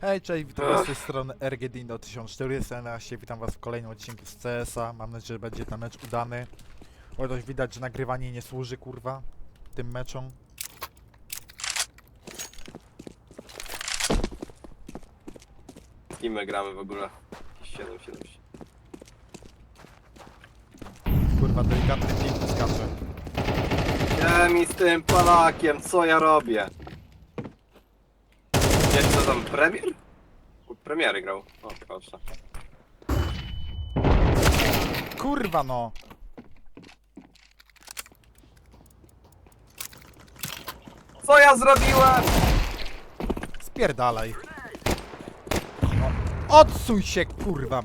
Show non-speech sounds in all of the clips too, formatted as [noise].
Hej, cześć, witam was z tej strony RGDino 1411, witam was w kolejnym odcinku z CS-a, mam nadzieję, że będzie ten mecz udany. Chociaż widać, że nagrywanie nie służy, kurwa, tym meczom. Kim my gramy w ogóle? 7, 7, 7. Kurwa, delikatny ping skacze. Nie mi z tym Polakiem, co ja robię? Premier? U Premiery grał. O proszę. Kurwa no! Co ja zrobiłem? Spierdalaj. No, odsuń się, kurwa!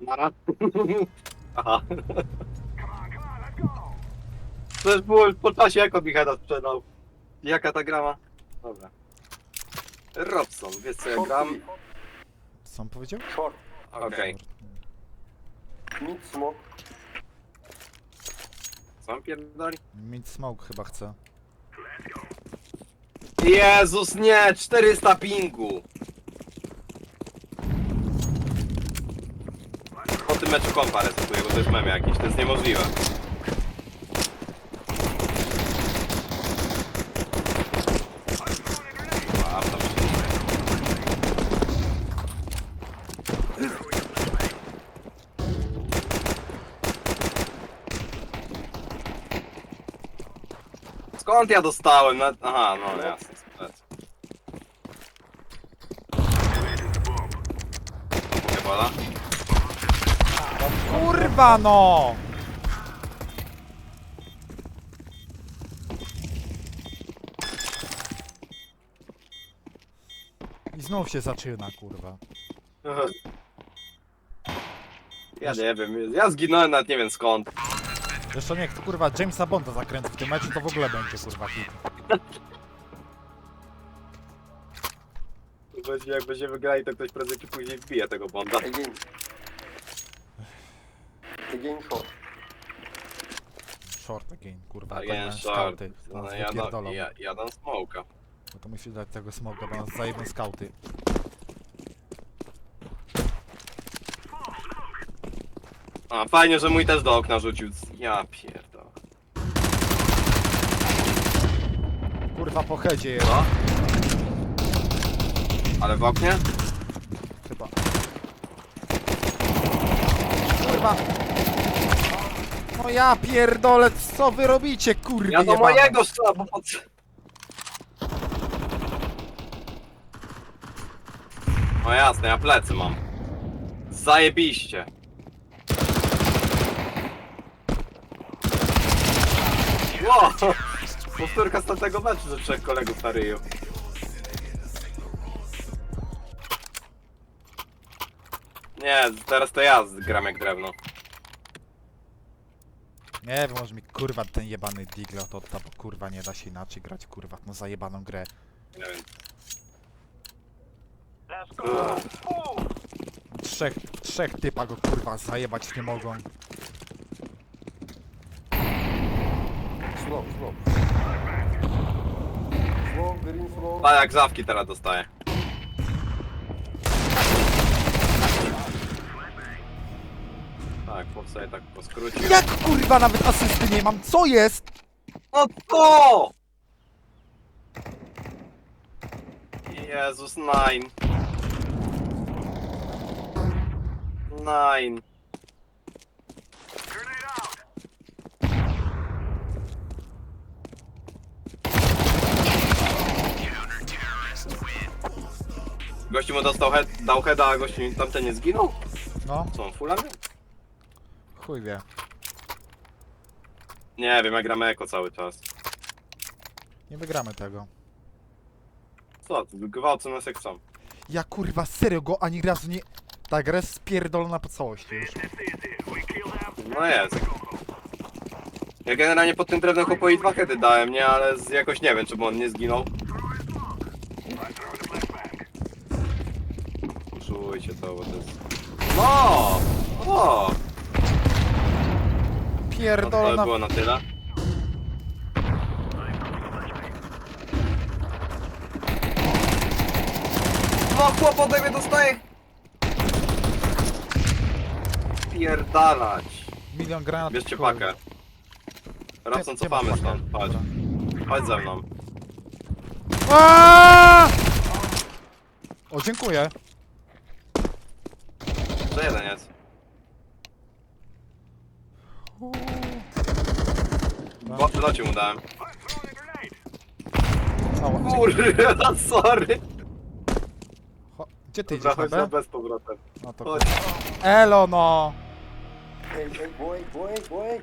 Nara. [laughs] Aha. Było już po czasie, jak on mi heada sprzedał. Jaka ta grama? Dobra. Robson, wiesz co ja gram? Co on powiedział? Short, Okej. mid smoke, Co on pierdoli? Mid smoke chyba chce. Jezus nie! 400 pingu! Po tym meczu kompa resetuję, bo to już mem jakiś, to jest niemożliwe. A, tam się- Skąd ja dostałem? Na... Aha, no jasne. Kurwa no! I znów się zaczyna, kurwa. Ja nie wiem, ja zginąłem nawet nie wiem skąd. Zresztą jak kurwa Jamesa Bonda zakręci w tym meczu, to w ogóle będzie kurwa hit. Będzie, jak będziemy grali, to ktoś prędzej czy później wbije tego bonda. again. Again short. Short again, kurwa. To short. skauty. To No, nas ja, wypierdolą. ja, ja dam smoka. No to musisz dać tego smoka, bo nas zajebą skauty. A, fajnie, że mój też do okna rzucił. Ja pierdolę. Kurwa po headzie jest? Ale w oknie? chyba. Kurwa! No ja pierdolę, co wy robicie, kurwa Ja do mojego strzela, bo pod... No jasne, ja plecy mam. Zajebiście. Wow! Powtórka z tamtego meczu, że trzech kolegów na ryju. Nie, teraz to ja gram jak drewno. Nie wiem, może mi kurwa ten jebany Diglot odda, bo kurwa nie da się inaczej grać, kurwa, no zajebaną grę. Nie wiem. Trzech, trzech typa go kurwa zajebać nie mogą. Slow, slow. Slow, green slow. A jak zawki teraz dostaję. Tak, chłop sobie tak poskrócił. Jak kurwa nawet asysty nie mam, co jest? No to! Jezus, nine. Nine. Gościu mu dostał head, dał heada, a gościu tamten nie zginął? No, Co on fulany? chuj wie. Nie wiem, ja gram eko cały czas. Nie wygramy tego. Co, gwałcą nas jak są. Ja kurwa serio go ani razu nie... Ta gra jest spierdolona po całości już. No jest. Ja generalnie pod tym drewnem chłopowi dwa heady dałem, nie? Ale z, jakoś nie wiem, czemu on nie zginął. się to, bo to jest... No! O! No to by było na tyle. No chłop ode mnie dostaje! Pierdalać! Milion granat. Bierzcie pakę. Nie- cofamy stąd, chodź. Chodź ze mną. Aaaa! O, dziękuję. Locie mu dałem. Ała, dzięki. Kurwa, sorry. Cho- Gdzie ty idziesz na chodź na B? B z powrotem. No to Chodź. Elo no! Hey, hey, boy, boy, boy.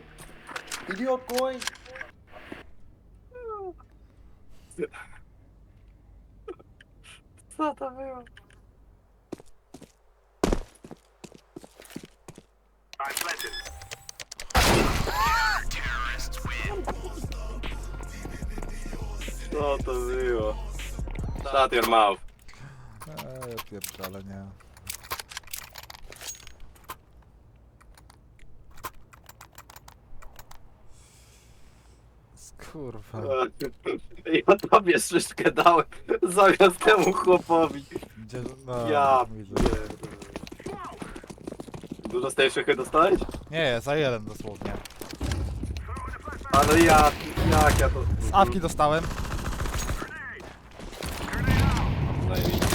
Idiot boy. Co to było? Co to było? Shut your mouth. Eee, ja pierdolę, nie. Kurwa. [laughs] Ja tobie szyszkę dałem zamiast temu chłopowi. Gdzie... No, Ja widzę. pierdolę. Dużo z tej szychy dostałeś? Nie, za jeden dosłownie. Ale ja, jak ja to... Z awki dostałem. Zajebiście.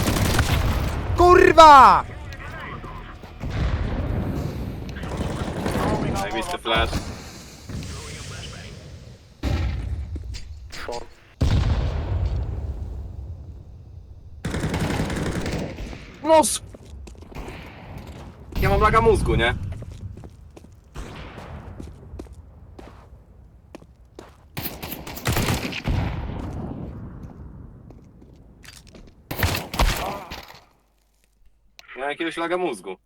KURWA! Zajebisty flash. Nos! Ja mam laga mózgu, nie? Jakiegoś laga mózgu.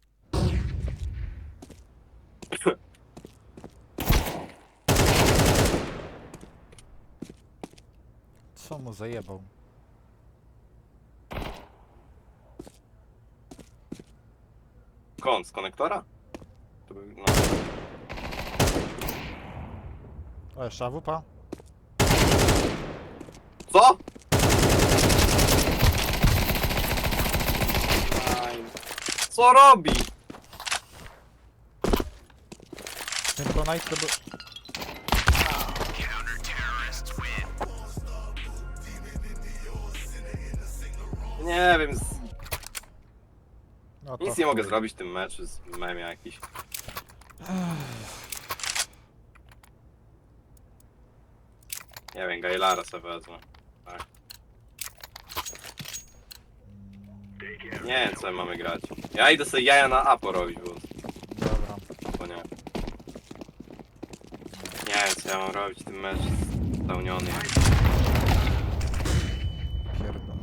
Co mu zajebał? Kąt z konektora? To by, no. O, jeszcze AWP? Co? Aj, Co robi? Synchronite to był... Nie wiem, z... No to nic nie mogę zrobić w tym meczu z mem jakiś. Nie wiem, Gailara sobie wezmę. Tak. Nie wiem, co my mamy grać. Ja idę sobie jaja na A porobić, bo, Dobra. bo nie. Nie wiem, co ja mam robić, ten mecz spełniony. Pierdol.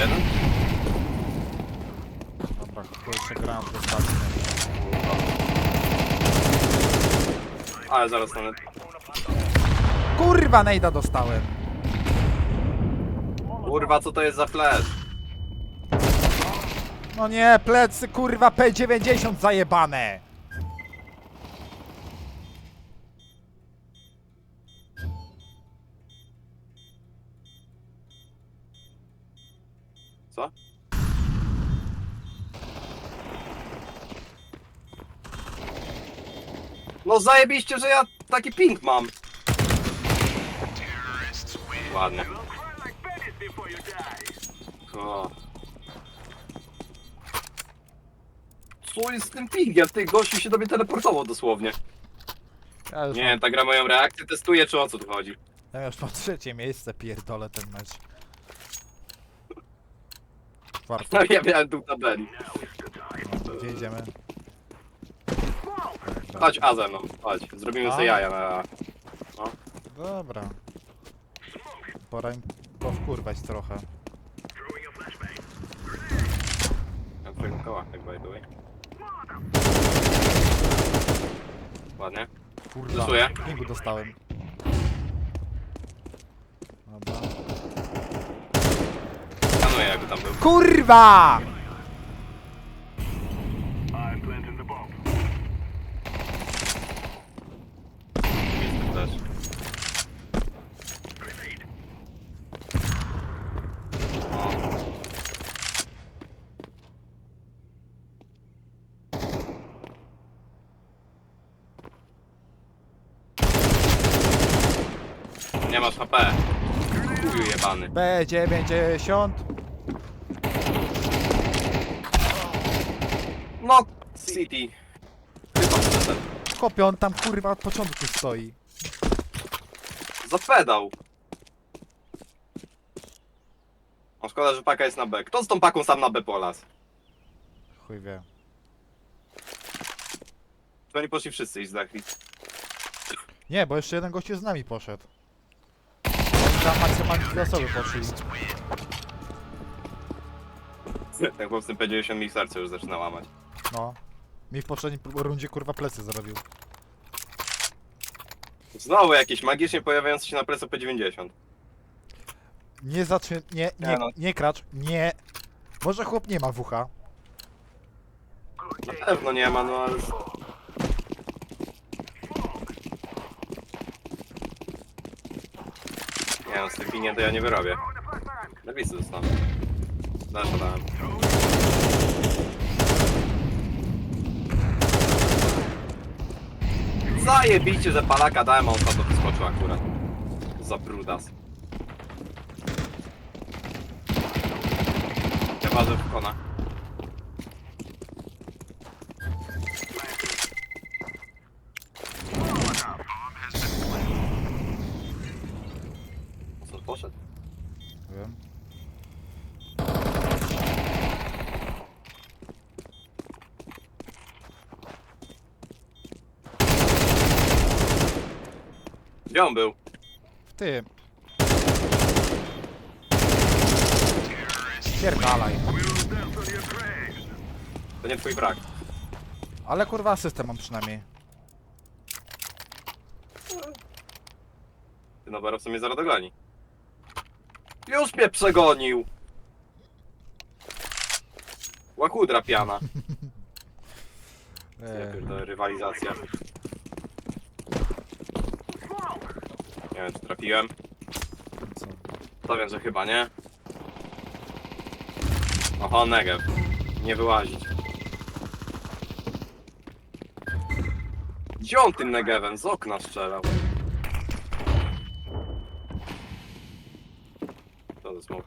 Jeden? Dobra, chuj. Ale zaraz nawet... Kurwa, nejda dostałem. Kurwa, co to jest za flash? No nie, plecy, kurwa, P90 zajebane. Co? No zajebiście, że ja taki ping mam. Ładnie. O. Co jest z tym pingiem? Ty gościu się do mnie teleportował dosłownie. Ja już, Nie, mam, ta gra moją reakcję testuje, czy o co tu chodzi? ja już mam trzecie miejsce, pierdolę ten mecz. Czwarte, No [laughs] ja miałem tu tabeli. no, gdzie idziemy? Chodź A ze mną, chodź. Zrobimy A? sobie jaja na... Dobra. Pora im powkurwać trochę. Na twojego kołach, tak by the way. Ładnie. Kurwa, Losuję. pingu dostałem. Dobra. Skanuję jakby tam był. KURWA! Jest też. Nie masz HP. Chuju jebany. B90. No, City. Kopię, on tam kurwa od początku stoi. Za pedał. O, szkoda, że paka jest na B. Kto z tą paką sam na B polas? Chuj wie. To oni poszli wszyscy i zdechli. Nie, bo jeszcze jeden gościu z nami poszedł. Tam maksymalnie dwie osoby poszli. Ten chłop z tym P90 mi serce już zaczyna łamać. No. Mi w poprzedniej rundzie kurwa plecy zrobił. Znowu jakiś magicznie pojawiający się na plecu P90. Nie zacznie... Nie, nie, Nie no. nie kracz. Nie. Może chłop nie ma wucha. Na pewno nie ma, no ale... Nie no, linii to ja nie wyrobię. Lewisy dostanę. Dasza dałem. Zajebicie, że palaka dałem, on to wyskoczył akurat. Za brudas. Chyba, że wkona. Co, Gdzie on był? W tym. Pierdalaj. To nie twój brak. Ale kurwa system mam przynajmniej. Ty no barowca mnie zaraz dogoni. Już mnie przegonił! Łachudra piana. [laughs] Ja Eee, pierdolę, rywalizacja. Nie wiem, czy trafiłem. co? To wiem, że chyba nie. Oho, Negev. Nie wyłazić. Gdzie on tym Negevem? Z okna strzelał. To jest smok.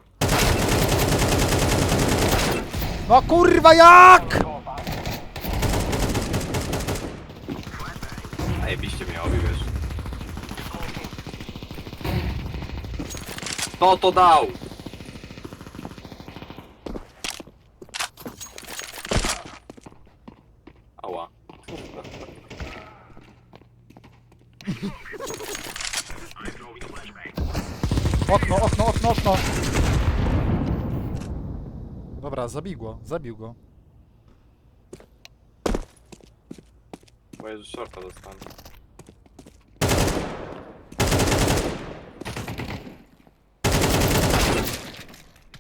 No kurwa jak! Zajebiście mnie obi, wiesz. Kto to dał? Ała. Okno, okno, okno, okno! Dobra, zabił go, zabił go. Boję, że shorta dostanę.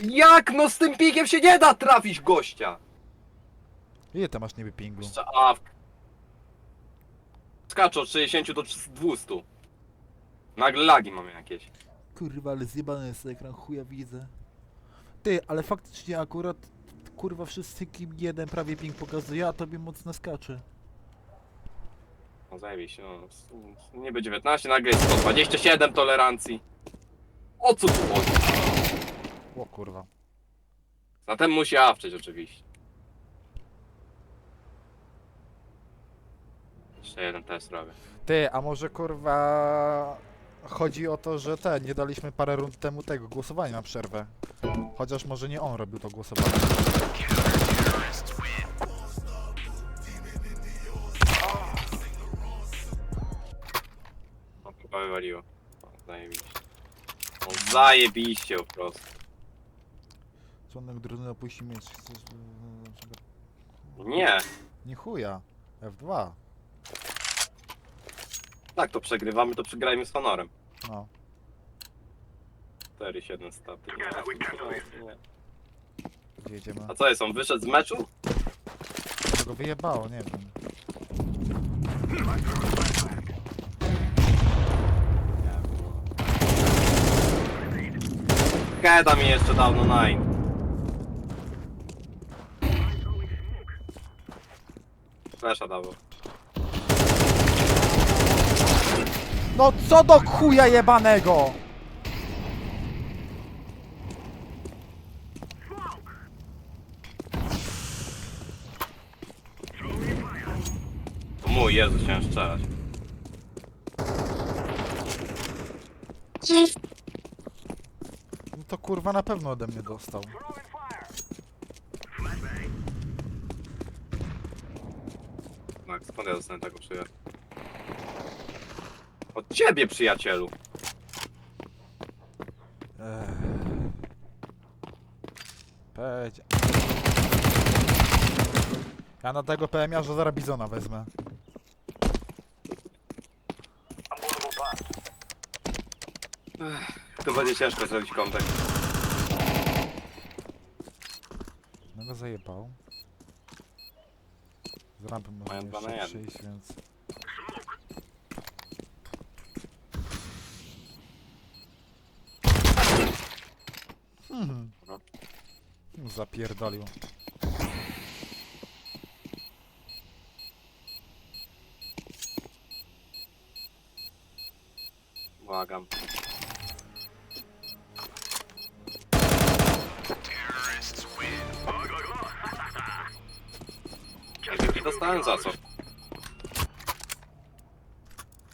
Jak no z tym pikiem się nie da trafić gościa? Ile ty masz niby pingu? Jeszcze a. w- Skaczę od 60 do 200. Nagle lagi mam jakieś. Kurwa, ale zjebany jest ekran, chuja widzę. Ty, ale faktycznie akurat, kurwa, wszyscy kim jeden prawie ping pokazuje, a tobie mocno skacze. No zajebiście, no. s- Niby 19, nagle jest 127 tolerancji. O co tu chodzi? O kurwa. Zatem musi awczyć oczywiście. Jeszcze jeden test robię. Ty, a może kurwa chodzi o to, że te, nie daliśmy parę rund temu tego głosowania na przerwę. Chociaż może nie on robił to głosowanie. No chyba wywaliło. O, zajebiście. No zajebiście po prostu. Członek drużyny opuści miecz. Chcesz... Nie. Nie chuja. F2. Tak to przegrywamy, to przegrajmy z honorem. No. 4-7 staty. Nie, nie. Gdzie jedziemy? A co jest, on wyszedł z meczu? Co go wyjebało, nie wiem. Keda mi jeszcze dawno nine. Flesza dawał. No co do chuja jebanego! To mój, Jezu, chciałem strzelać. No to kurwa na pewno ode mnie dostał. Max, skąd ja dostanę taką przyjaciół? Od ciebie, przyjacielu! Pedzie. Ja na tego PMiarza zaraz bizona wezmę. To będzie ciężko zrobić kontakt. No go zajebał. Z rampy Mają można dwa na jeszcze jeden. przyjść, więc... No. Zapierdolił. Błagam. Dostałem za co?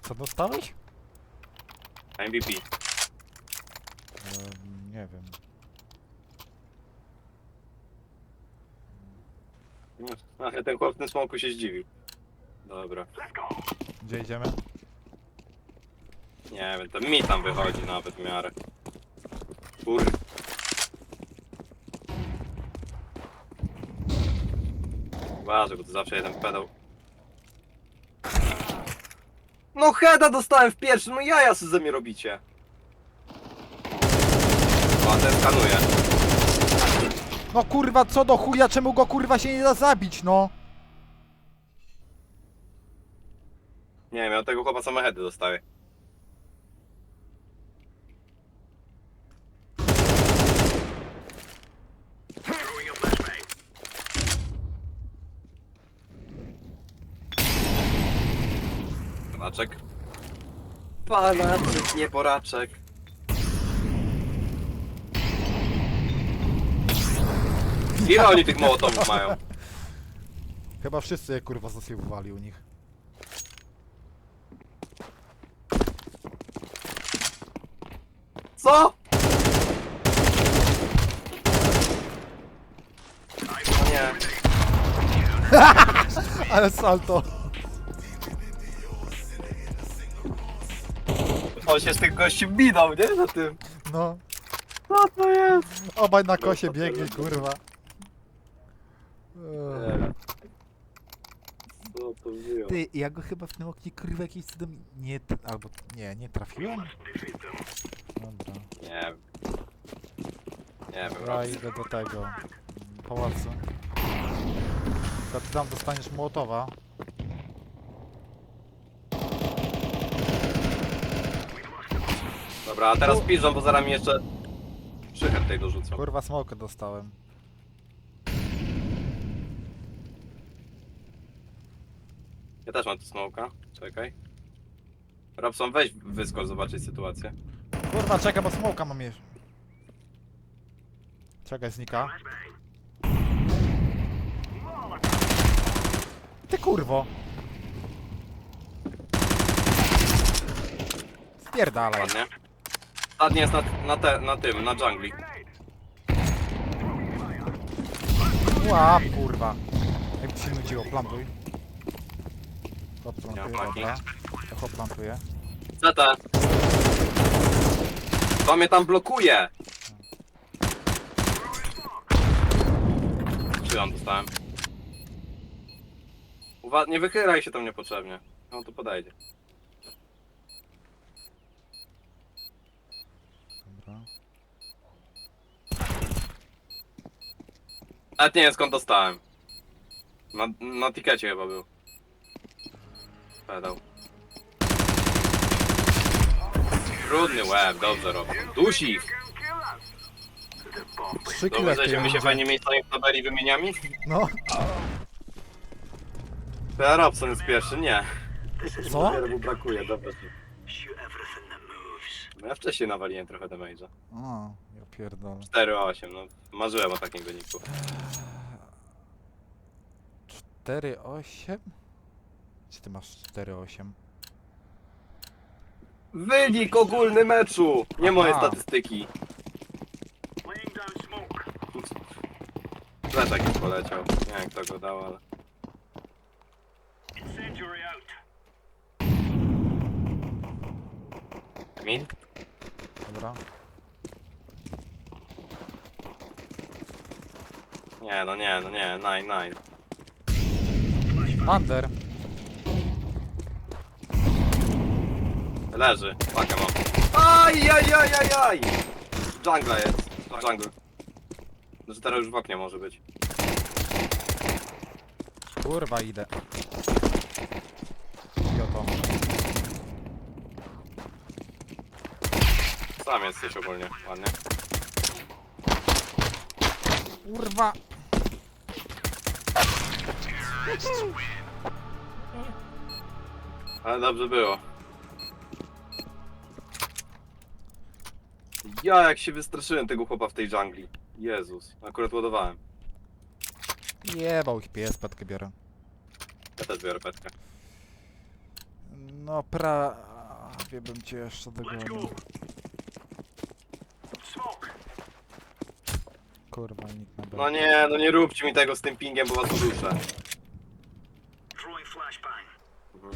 Co dostałeś? MVP. Nie wiem. Ale ten chłop w tym smoku się zdziwił. Dobra. Gdzie idziemy? Nie wiem, to mi tam wychodzi nawet w miarę. Kur... Uważaj, bo to zawsze jeden pedał. No heada dostałem w pierwszy, no jaja sobie ze mnie robicie. Ładnie skanuję. No kurwa, co do chuja, czemu go kurwa się nie da zabić, no? Nie wiem, ja od tego chłopa same heady dostaję. Panaczek, nie poraczek. Ile oni tych mołotowów mają? Chyba wszyscy je kurwa zasejwowali u nich. Co? Nie. [laughs] Ale salto! On się z tych gości bidą, nie? Na tym. No, Co to jest? obaj na kosie biegli, kurwa. Eee. Co to było? Ty, ja go chyba w tym oknie kurwa jakimś cudem nie... t- albo... nie, nie trafiłem? Dobra. Nie wiem. Nie wiem, Ja Rob. idę do tego... mm, pałacu. To ty tam dostaniesz Mołotowa. Dobra, a teraz piżą, bo zaraz mi jeszcze przychęt tej dorzucą. Kurwa smokę dostałem. Ja też mam tu smoka. Czekaj. Robson, weź wyskocz zobaczyć sytuację. Kurwa, czekaj, bo smoka mam jeszcze. Czekaj, znika. Ty kurwo! Spierdalaj. Ładnie. Ostatni jest na, na, te, na tym, na dżungli. Łap, kurwa. Jak ci się nudziło, plantuj. Dobra. Ja chłop plantuje. Zeta! To mnie tam blokuje! Czy on dostałem? Uwa nie wychylaj się tam niepotrzebnie. No to podejdzie. Dobra. Nawet nie wiem skąd dostałem. Na, na tikecie chyba był. Pedał. Trudny łeb, dobrze robią. Dusi ich! Trzy Dobrze, kile my się fajnie miejscami w tabeli wymieniami? No, Robson jest pierwszy, nie. co? mu brakuje, dobra. No ja wcześniej nawaliłem trochę damage'a. O, ja pierdolę. 4-8, no marzyłem o takim wyniku. 4-8? Czy ty masz 4-8? Wynik ogólny meczu! Nie moje Aha. statystyki. Leczek już poleciał. Nie wiem kto go dał, ale... Min? Dobra. Nie, no nie, no nie, nine, nine. Under. Leży, pakę mam. Aj, aj, aj, aj, aj! Jungla jest, jungle. Znaczy teraz już w oknie może być. Kurwa, idę. I oto. Sam jesteś ogólnie, ładnie. Kurwa! Ale dobrze było. Ja jak się wystraszyłem tego chłopa w tej dżungli. Jezus, akurat ładowałem. Jebał ich pies, petkę biorę. Ja też biorę petkę. No pra... Wie bym cię jeszcze dogonił. Kurwa, nikt na B. No nie, no nie róbcie mi tego z tym pingiem, bo was. Mhm.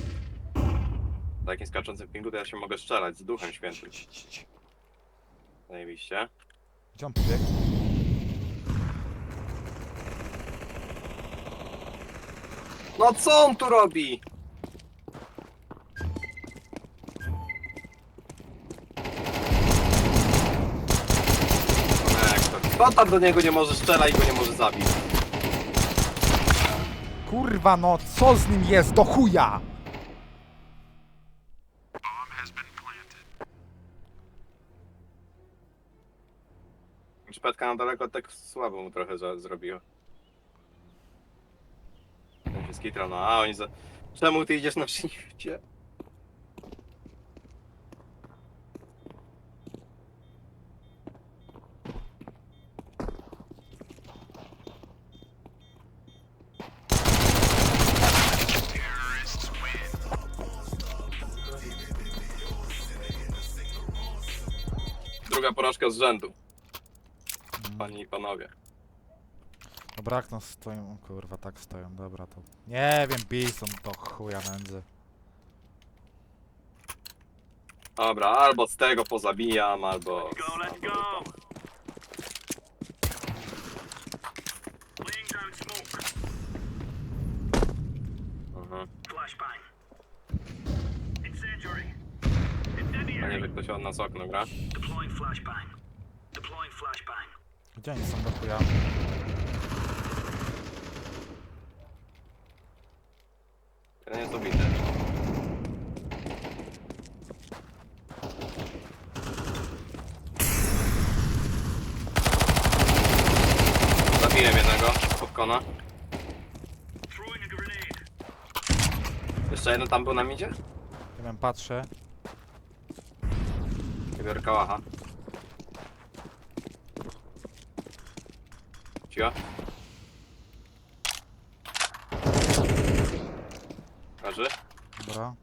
W takim skaczącym pingu to ja się mogę strzelać z duchem świętym. Ci, ci, ci. Zajebiście. Gdzie on pobiegł? No co on tu robi? Tam do niego nie może strzelać i go nie może zabić? Kurwa no, co z nim jest do chuja? Szpetka na daleko tak słabo mu trochę za, zrobiło. Ten się skitrał, no a oni za... Czemu ty idziesz na [laughs] shifcie? Druga porażka z rzędu, panie i panowie. Dobra, jak no stoją, o kurwa, tak stoją, dobra to. Nie wiem, Bison to chuja nędzy. Dobra, albo z tego pozabijam, albo... go, let's go. Laying down smoke. Mhm. Flashbang. Że ktoś od nas okno gra. Deploying flashbang. Deploying flashbang. Gdzie oni są do chuja? Ten jest obity. Zabiłem jednego, popkona. Throwing a grenade. Jeszcze jeden tam był na midzie? Nie wiem, patrzę. Biorę kałacha. Cio. Leży. Dobra.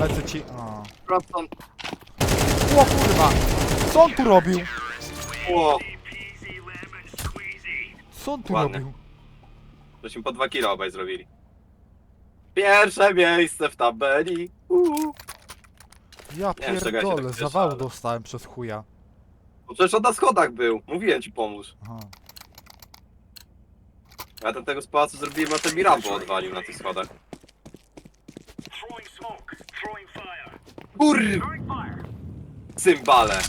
Lecę ci... O. Robson. o kurwa! Co on tu robił? Ło. Co on tu Ładny. robił? żeśmy po 2 kilo obaj zrobili. Pierwsze miejsce w tabeli. Uuu. Ja Nie wiem, czego ja się pierdolę, tak cieszę, zawału ale- dostałem przez chuja. Bo przecież on na schodach był. Mówiłem ci pomóż. Aha. Ja tego z pałacu zrobiłem, a ten mi Rambo odwalił na tych schodach. Throwing smoke. Throwing fire. Kur... Throwing fire. cymbale.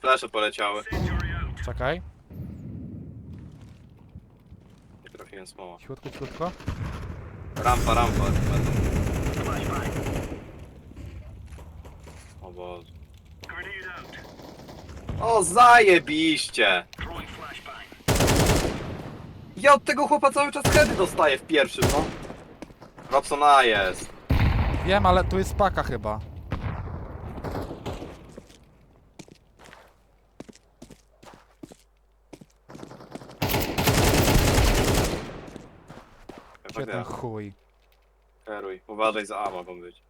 Flesze poleciały. Out. Czekaj. Nie trafiłem smoła. Cichutko, cichutko. Rampa, rampa. O Boże. O, zajebiście! Ja od tego chłopa cały czas hedy dostaję w pierwszym, no. no Robsona jest. Wiem, ale tu jest paka chyba. Tak Gdzie ten chuj? Kieruj. Uważaj za A mogą być.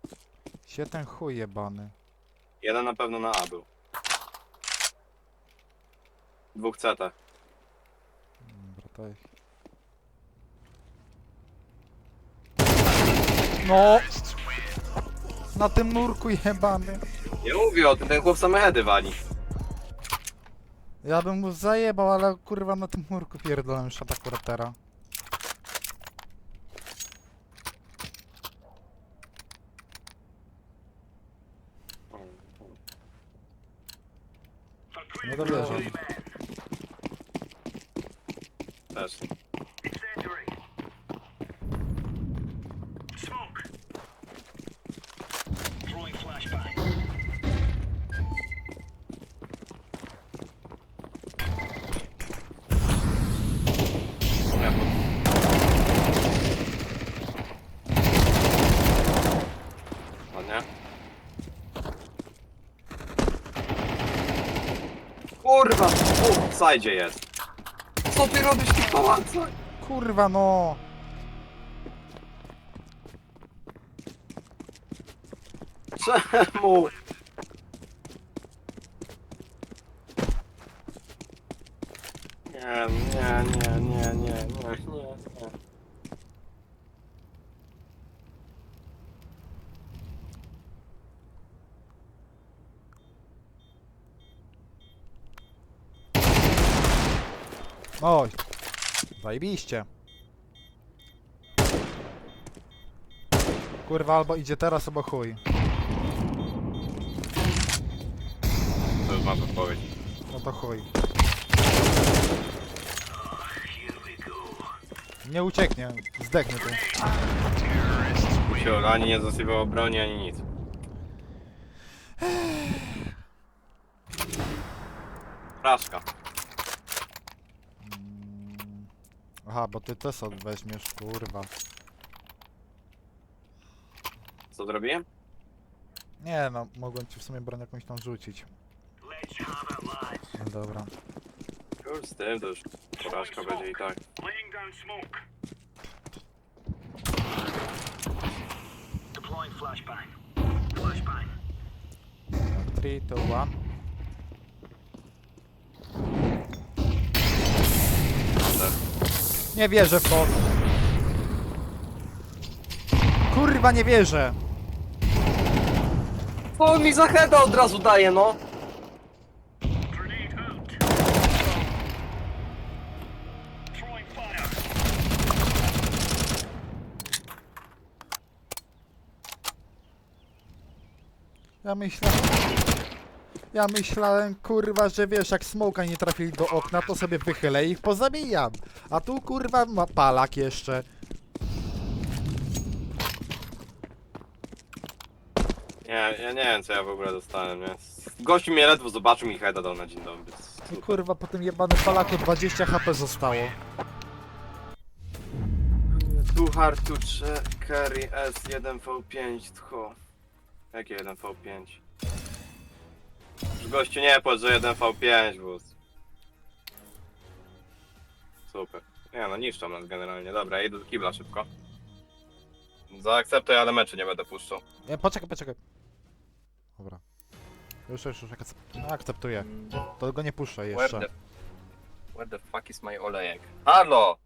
Się ten chuj jebany. Jeden na pewno na A był. Dwóch CT. Dobra, to jest... No! Na tym nurku jebany. Nie mówię o tym, ten chłop same heady wali. Ja bym mu zajebał, ale kurwa na tym nurku pierdolę już akurat teraz. Nie dowierzam. Też. Incendiary. Smoke. Throwing flashbang. Nie. Ładnie. Kurwa! O, w sajdzie jest. Co ty robisz w pałacach? Kurwa no! Czemu? Nie, nie, nie, nie, nie, nie, nie, Oj! Zajebiście. Kurwa, albo idzie teraz, albo chuj. To już masz odpowiedź. No to chuj. Nie ucieknie, zdechnie tu. Ani nie zasypał broni, ani nic. Fraszka. Mm. Aha, bo ty też weźmiesz, kurwa. Co zrobiłem? Nie no, mogłem ci w sumie broń jakąś tam rzucić. No dobra. Już z tym to już porażka będzie i tak. Laying down smoke. Deploying flashbang. Flashbang. 3, 2, 1. Nie wierzę w to. Kurwa, nie wierzę. On mi za heada od razu daje, no? Ja myślałem... Ja myślałem, kurwa, że wiesz, jak smoka nie trafili do okna, to sobie wychylę i ich pozabijam. A tu, kurwa, ma palak jeszcze. Nie, ja nie wiem co ja w ogóle dostałem, nie? Gościu mnie ledwo zobaczył mi heada dał na dzień dobry. I kurwa, po tym jebanym palaku 20 HP zostało. Tu hard to carry S1V5 tcho. Jakie 1V5? Już gościu nie płacz, że 1V5 wóz. Super. Nie no, niszczą nas generalnie. Dobra, idę do kibla szybko. Zaakceptuję, ale meczy nie będę puszczał. Nie, poczekaj, poczekaj. Dobra. Już, już, już akcept- akceptuję. To go nie puszczę Where jeszcze. the... Where the fuck is my olejek? Halo!